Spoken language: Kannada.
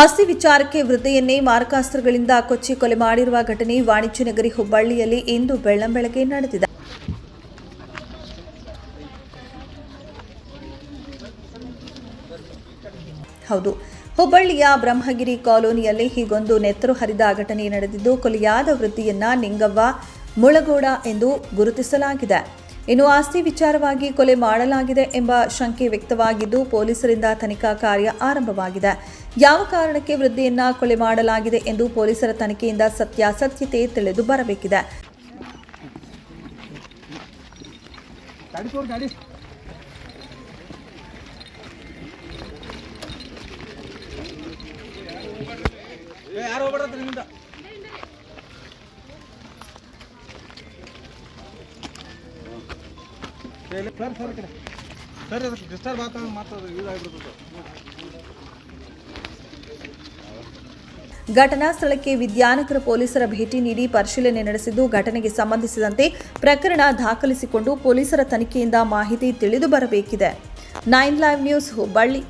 ಆಸ್ತಿ ವಿಚಾರಕ್ಕೆ ವೃದ್ಧೆಯನ್ನೇ ಮಾರಕಾಸ್ತ್ರಗಳಿಂದ ಕೊಚ್ಚಿ ಕೊಲೆ ಮಾಡಿರುವ ಘಟನೆ ವಾಣಿಜ್ಯ ನಗರಿ ಹುಬ್ಬಳ್ಳಿಯಲ್ಲಿ ಇಂದು ಬೆಳ್ಳಂಬೆಳಗ್ಗೆ ನಡೆದಿದೆ. ಹೌದು, ಹುಬ್ಬಳ್ಳಿಯ ಬ್ರಹ್ಮಗಿರಿ ಕಾಲೋನಿಯಲ್ಲಿ ಹೀಗೊಂದು ನೆತ್ತರು ಹರಿದ ಘಟನೆ ನಡೆದಿದ್ದು, ಕೊಲೆಯಾದ ವೃದ್ಧಿಯನ್ನ ನಿಂಗವ್ವ ಮುಳಗೋಡ ಎಂದು ಗುರುತಿಸಲಾಗಿದೆ. ಇನ್ನು ಆಸ್ತಿ ವಿಚಾರವಾಗಿ ಕೊಲೆ ಮಾಡಲಾಗಿದೆ ಎಂಬ ಶಂಕೆ ವ್ಯಕ್ತವಾಗಿದ್ದು ಪೊಲೀಸರಿಂದ ತನಿಖಾ ಕಾರ್ಯ ಆರಂಭವಾಗಿದೆ. ಯಾವ ಕಾರಣಕ್ಕೆ ವೃದ್ಧಿಯನ್ನ ಕೊಲೆ ಮಾಡಲಾಗಿದೆ ಎಂದು ಪೊಲೀಸರ ತನಿಖೆಯಿಂದ ಸತ್ಯಾಸತ್ಯತೆ ತಿಳಿದು ಬರಬೇಕಿದೆ. ಯಾರು ಸರ್ ಅದಕ್ಕೆ ಡಿಸ್ಟರ್ಬ್ ಮಾತಾಡೋದು ಆಗಿಬಿಡ್ತದೆ. ಘಟನಾ ಸ್ಥಳಕ್ಕೆ ವಿದ್ಯಾನಗರ ಪೊಲೀಸರ ಭೇಟಿ ನೀಡಿ ಪರಿಶೀಲನೆ ನಡೆಸಿದ್ದು ಘಟನೆಗೆ ಸಂಬಂಧಿಸಿದಂತೆ ಪ್ರಕರಣ ದಾಖಲಿಸಿಕೊಂಡು ಪೊಲೀಸರ ತನಿಖೆಯಿಂದ ಮಾಹಿತಿ ತಿಳಿದು ಬರಬೇಕಿದೆ. Nine live news Hubballi.